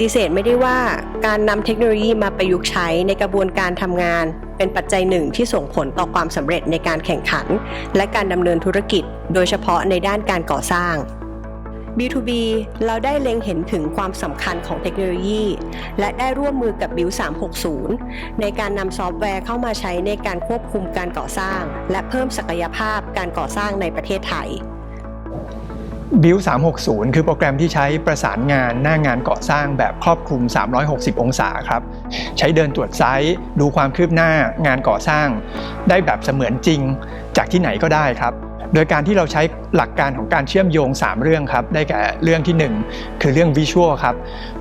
ฏิเสธไม่ได้ว่าการนำเทคโนโลยีมาประยุกต์ใช้ในกระบวนการทำงาน เป็นปัจจัยหนึ่งที่ส่งผลต่อความสำเร็จในการแข่งขัน และการดำเนินธุรกิจ โดยเฉพาะในด้านการก่อสร้าง B2B เราได้เล็งเห็นถึงความสำคัญของเทคโนโลยี และได้ร่วมมือกับ Build 360 ในการนำซอฟต์แวร์เข้ามาใช้ในการควบคุมการก่อสร้าง และเพิ่มศักยภาพการก่อสร้างในประเทศไทย b u i l 360 คือโปรแกรมที่ใช้ประสานงานหน้างานก่อสร้างแบบครอบคลุม 360 องศาครับ ใช้เดินตรวจไซต์ดูความคืบหน้างานก่อสร้าง ได้แบบเสมือนจริงจากที่ไหนก็ได้ครับ โดยการที่เราใช้หลักการของการเชื่อมโยง 3 เรื่องครับ ได้แก่เรื่องที่ 1 คือเรื่องวิชวลครับ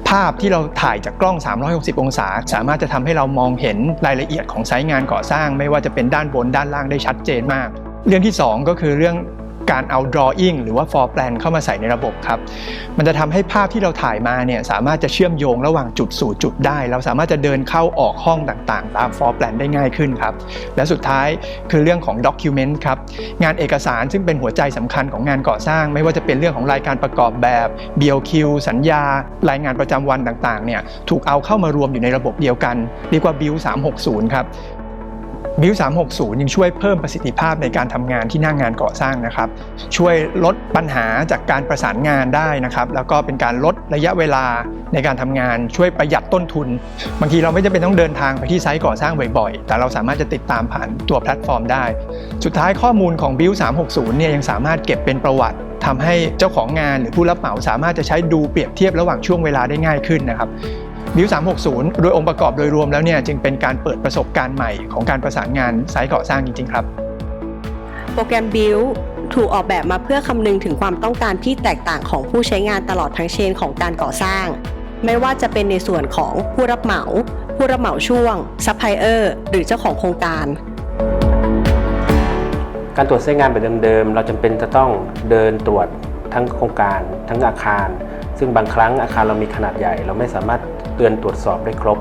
ภาพที่เราถ่ายจากกล้อง 360 องศา สามารถจะทำให้เรามองเห็นรายละเอียดของไซต์งานก่อสร้าง ไม่ว่าจะเป็นด้านบนด้านล่างได้ชัดเจนมาก เรื่องที่ 2 ก็คือเรื่อง การเอา drawing หรือว่า floor plan เข้ามาใส่ในระบบครับ มันจะทำให้ภาพที่เราถ่ายมาเนี่ยสามารถจะเชื่อมโยงระหว่างจุดสู่จุดได้ เราสามารถจะเดินเข้าออกห้องต่างๆ ตาม floor plan ได้ง่ายขึ้นครับ และสุดท้ายคือเรื่องของ document ครับ งานเอกสารซึ่งเป็นหัวใจสำคัญของงานก่อสร้าง ไม่ว่าจะเป็นเรื่องของรายการประกอบแบบ BOQ สัญญา รายงานประจำวันต่างๆเนี่ยถูกเอาเข้ามารวมอยู่ในระบบเดียวกันเรียกว่า Build 360 ครับ บิล360 ยังช่วยเพิ่มประสิทธิภาพในการทำงานที่หน้างงานก่อสร้างนะครับ ช่วยลดปัญหาจากการประสานงานได้นะครับ แล้วก็เป็นการลดระยะเวลาในการทำงาน ช่วยประหยัดต้นทุน บางทีเราไม่จำเป็นต้องเดินทางไปที่ไซต์ก่อสร้างบ่อยๆ แต่เราสามารถจะติดตามผ่านตัวแพลตฟอร์มได้ สุดท้ายข้อมูลของบิล360 เนี่ยยังสามารถเก็บเป็นประวัติทำให้เจ้าของงานหรือผู้รับเหมาสามารถจะใช้ดูเปรียบเทียบระหว่างช่วงเวลาได้ง่ายขึ้นนะครับ บิว360 โดยองค์ประกอบโดยรวมแล้วเนี่ยจึงเป็นการเปิดประสบการณ์ใหม่ของการประสานงานไซต์ก่อสร้างจริง ๆ ครับ โปรแกรม Build ถูกออกแบบมาเพื่อคำนึงถึงความต้องการที่แตกต่างของผู้ใช้งานตลอดทั้งเชนของการก่อสร้าง ไม่ว่าจะเป็นในส่วนของผู้รับเหมา ผู้รับเหมาช่วงซัพพลายเออร์หรือเจ้าของโครงการการตรวจเส้นงานแบบเดิมๆ เราจำเป็นจะต้องเดินตรวจทั้งโครงการ ทั้งอาคาร ซึ่งบางครั้งอาคารเรามีขนาดใหญ่ เราไม่สามารถเดินตรวจสอบได้ครบ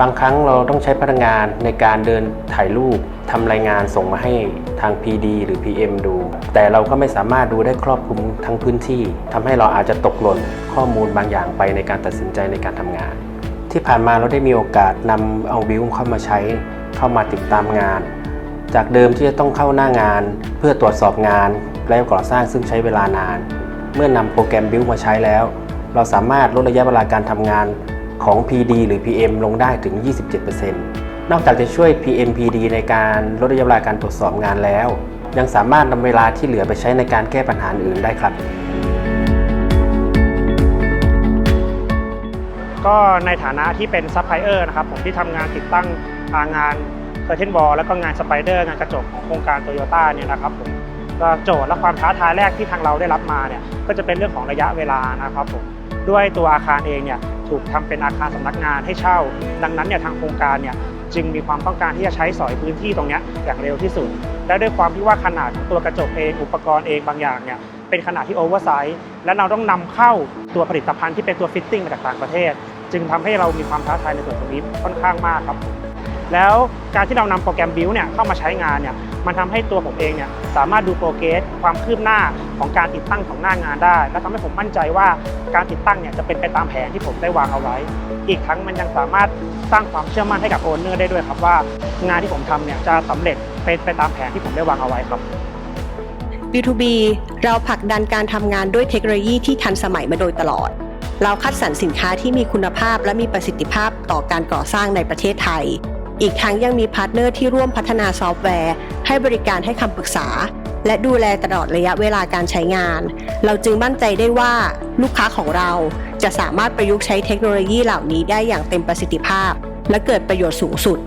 บางครั้งเราต้องใช้พนักงานในการเดินถ่ายรูปทำรายงานส่งมาให้ทาง PD หรือ PM ดู แต่เราก็ไม่สามารถดูได้ครอบคลุมทั้งพื้นที่ทำให้เราอาจจะตกหล่นข้อมูลบางอย่างไปในการตัดสินใจในการทำงาน ที่ผ่านมาเราได้มีโอกาสนำเอาบิวเข้ามาใช้เข้ามาติดตามงาน จากเดิมที่จะต้องเข้าหน้างาน เพื่อตรวจสอบงานและก่อสร้างซึ่งใช้เวลานาน เมื่อนำโปรแกรม Build มาใช้แล้ว เราสามารถลดระยะเวลาการทำงานของ PD หรือ PM ลงได้ถึง 27%นอกจากจะช่วย PM PD ในการลดระยะเวลาการตรวจสอบงานแล้ว ยังสามารถนำเวลาที่เหลือไปใช้ในการแก้ปัญหาอื่นได้ครับ ก็ในฐานะที่เป็นซัพพลายเออร์นะครับผมที่ทำงานติดตั้งางานเคอร์เทนบอลแล้วก็งานสไปเดอร์งานกระจกของโครงการโตโยต้าเนี่ยนะครับผม ก็โจทย์และความท้าทายแรกที่ทางเราได้รับมาเนี่ยก็จะเป็นเรื่องของระยะเวลานะครับผมด้วยตัวอาคารเองเนี่ยถูกทำเป็นอาคารสำนักงานให้เช่า ดังนั้นเนี่ยทางโครงการเนี่ยจึงมีความต้องการที่จะใช้สอยพื้นที่ตรงนี้อย่างเร็วที่สุด และด้วยความที่ว่าขนาดของตัวกระจกเองอุปกรณ์เองบางอย่างเนี่ยเป็นขนาดที่โอเวอร์ไซส์และเราต้องนำเข้าตัวผลิตภัณฑ์ที่เป็นตัวฟิตติ้งมาจากต่างประเทศ จึงทำให้เรามีความท้าทายในส่วนตรงนี้ค่อนข้างมากครับ แล้วการที่เรานำโปรแกรม Build เนี่ยเข้ามาใช้งานเนี่ยมันทำให้ตัวผมเองเนี่ยสามารถดูโปรเกรสความคืบหน้าของการติดตั้งของหน้างานได้ และทำให้ผมมั่นใจว่าการติดตั้งเนี่ยจะเป็นไปตามแผนที่ผมได้วางเอาไว้ อีกทั้งมันยังสามารถสร้างความเชื่อมั่นให้กับโอนเนอร์ได้ด้วยครับว่า งานที่ผมทำเนี่ยจะสำเร็จเป็นไปตามแผนที่ผมได้วางเอาไว้ครับ B2B เราผลักดันการทำงานด้วยเทคโนโลยีที่ทันสมัยมาโดยตลอด เราคัดสรรสินค้าที่มีคุณภาพและมีประสิทธิภาพต่อการก่อสร้างในประเทศไทย อีกทั้งยังมีพาร์ทเนอร์ที่ร่วมพัฒนาซอฟต์แวร์ ให้บริการให้คำปรึกษา และดูแลตลอดระยะเวลาการใช้งาน เราจึงมั่นใจได้ว่าลูกค้าของเราจะสามารถประยุกต์ใช้เทคโนโลยีเหล่านี้ได้อย่างเต็มประสิทธิภาพ และเกิดประโยชน์สูงสุด